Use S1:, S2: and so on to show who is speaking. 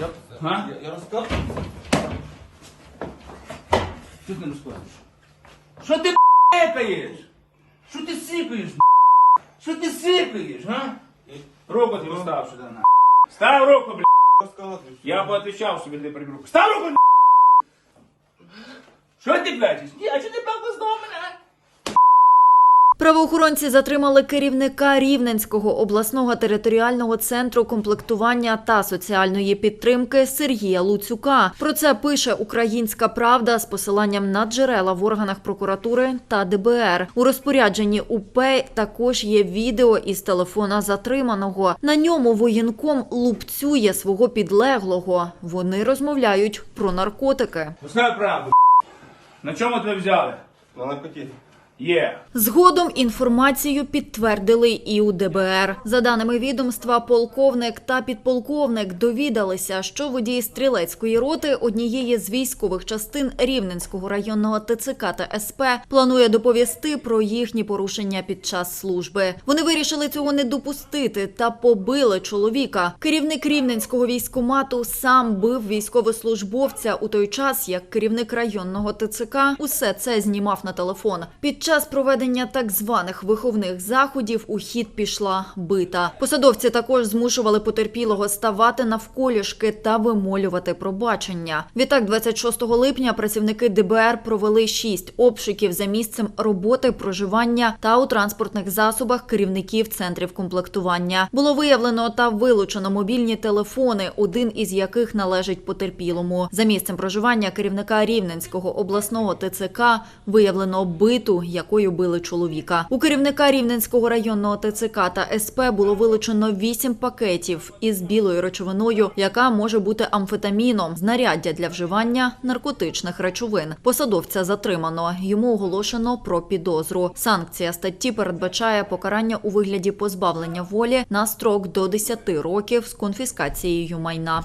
S1: Я,
S2: Га?
S1: я, я розказую.
S2: Що ти не розказуєш? Що ти пекаєш? Що ти сикаєш? Що ти сикаєш, га? Руку ти постав сюди, на. Став руку, бля.
S1: Розказую.
S2: Я поотвечав собі, де приберу. Став руку, бля. Що ти плачеш? Ні, а що ти плакав знову мене? а?
S3: Правоохоронці затримали керівника Рівненського обласного територіального центру комплектування та соціальної підтримки Сергія Луцюка. Про це пише Українська Правда з посиланням на джерела в органах прокуратури та ДБР. У розпорядженні УП також є відео із телефона затриманого. На ньому воєнком лупцює свого підлеглого. Вони розмовляють про наркотики.
S2: Узнай правду. На чому тебе взяли?
S1: На наркоті.
S3: Згодом інформацію підтвердили і у ДБР. За даними відомства, полковник та підполковник довідалися, що водій стрілецької роти однієї з військових частин Рівненського районного ТЦК та СП планує доповісти про їхні порушення під час служби. Вони вирішили цього не допустити та побили чоловіка. Керівник рівненського військомату сам бив військовослужбовця у той час, як керівник районного ТЦК усе це знімав на телефон. Під час проведення так званих виховних заходів у хід пішла бита. Посадовці також змушували потерпілого ставати навколішки та вимолювати пробачення. Відтак, 26 липня працівники ДБР провели шість обшуків за місцем роботи, проживання та у транспортних засобах керівників центрів комплектування. Було виявлено та вилучено мобільні телефони, один із яких належить потерпілому. За місцем проживання керівника Рівненського обласного ТЦК виявлено биту, якою били чоловіка. У керівника Рівненського районного ТЦК та СП було вилучено вісім пакетів із білою речовиною, яка може бути амфетаміном, знаряддя для вживання наркотичних речовин. Посадовця затримано. Йому оголошено про підозру. Санкція статті передбачає покарання у вигляді позбавлення волі на строк до 10 років з конфіскацією майна.